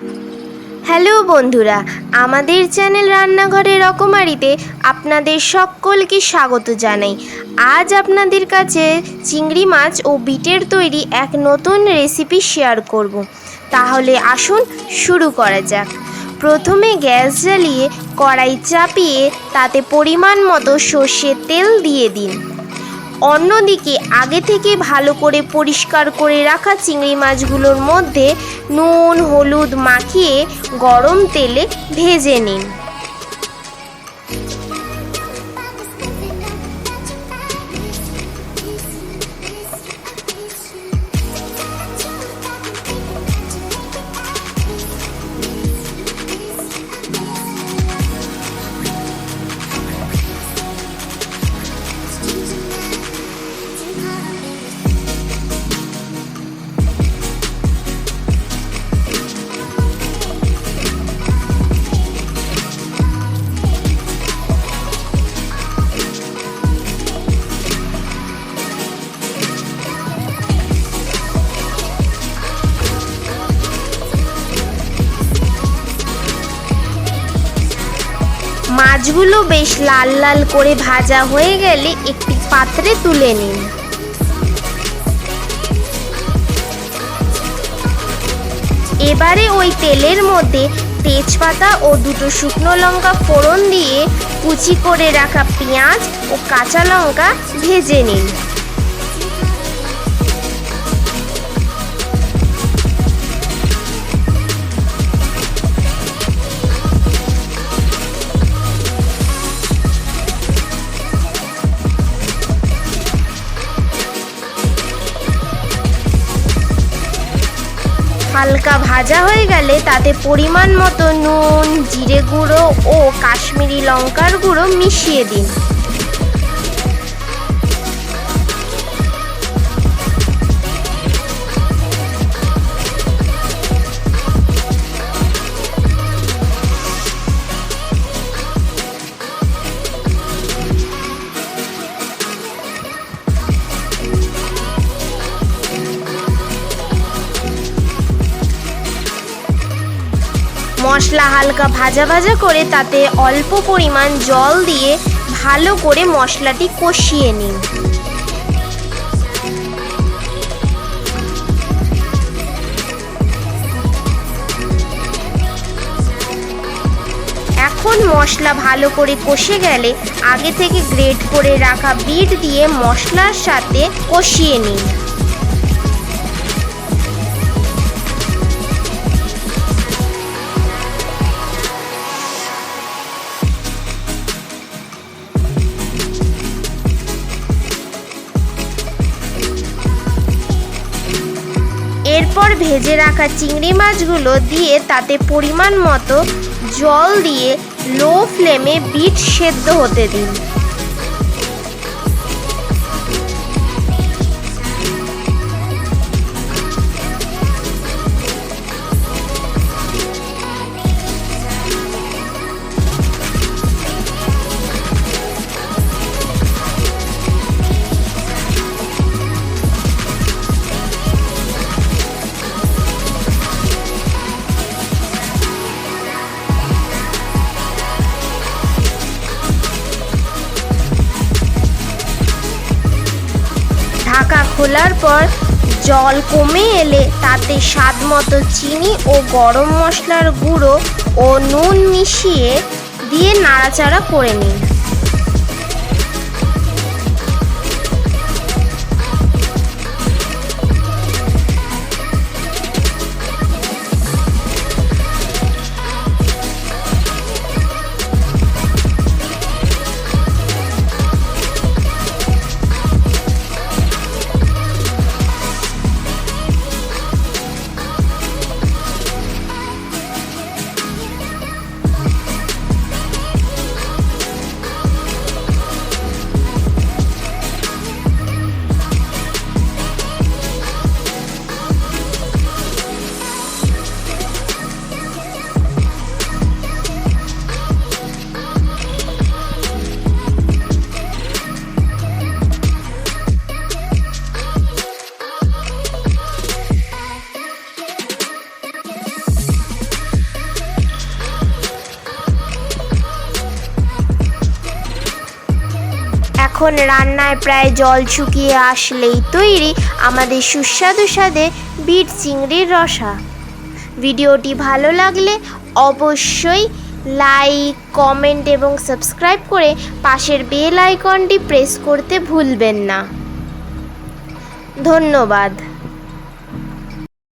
Hello বন্ধুরা, আমাদের channel রান্নাঘরের রকমারিতে আপনাদের সকলকে স্বাগত জানাই। আজ আপনাদের কাছে চিংড়ি মাছ ও বিটের তৈরি এক নতুন রেসিপি শেয়ার করব। তাহলে আসুন শুরু করা যাক। প্রথমে গ্যাস জ্বালিয়ে কড়াই চাপিয়ে তাতে পরিমাণ মতো সর্ষের তেল দিয়ে দিন। অন্যদিকে আগে থেকে ভালো করে পরিষ্কার করে রাখা চিংড়ি মাছগুলোর মধ্যে নুন, হলুদ মাখিয়ে গরম তেলে ভেজে নিন। মাছগুলো বেশ লাল লাল করে ভাজা হয়ে গেলে একটি পাত্রে তুলে নিন। এবারে ওই তেলের মধ্যে তেজপাতা ও দুটো শুকনো লঙ্কা ফোড়ন দিয়ে কুচি করে রাখা পেঁয়াজ ও কাঁচা লঙ্কা ভেজে নিন। হালকা ভাজা হয়ে গেলে তাতে পরিমাণ মতো নুন, জিরে গুঁড়ো ও কাশ্মীরি লঙ্কার গুঁড়ো মিশিয়ে দিন। মশলা হালকা ভাজা ভাজা করে তাতে অল্প পরিমাণ জল দিয়ে ভালো করে মশলাটি কষিয়ে নিন। এখন মশলা ভালো করে কষে গেলে আগে থেকে গ্রেট করে রাখা বিট দিয়ে মশলার সাথে কষিয়ে নিন। ভেজে রাখা চিংড়ি মাছগুলো দিয়ে তাতে পরিমাণ মতো জল দিয়ে লো ফ্লেমে বিট সেদ্ধ হতে দিন। খোলার পর জল কমে এলে তাতে স্বাদ মতো চিনি ও গরম মশলার গুঁড়ো ও নুন মিশিয়ে দিয়ে নাড়াচাড়া করে নিন। এখন রান্নায় প্রায় জল শুকিয়ে আসলেই তৈরি আমাদের সুস্বাদু স্বাদে বিট চিংড়ির রসা। ভিডিওটি ভালো লাগলে অবশ্যই লাইক, কমেন্ট এবং সাবস্ক্রাইব করে পাশের বেল আইকনটি প্রেস করতে ভুলবেন না। ধন্যবাদ।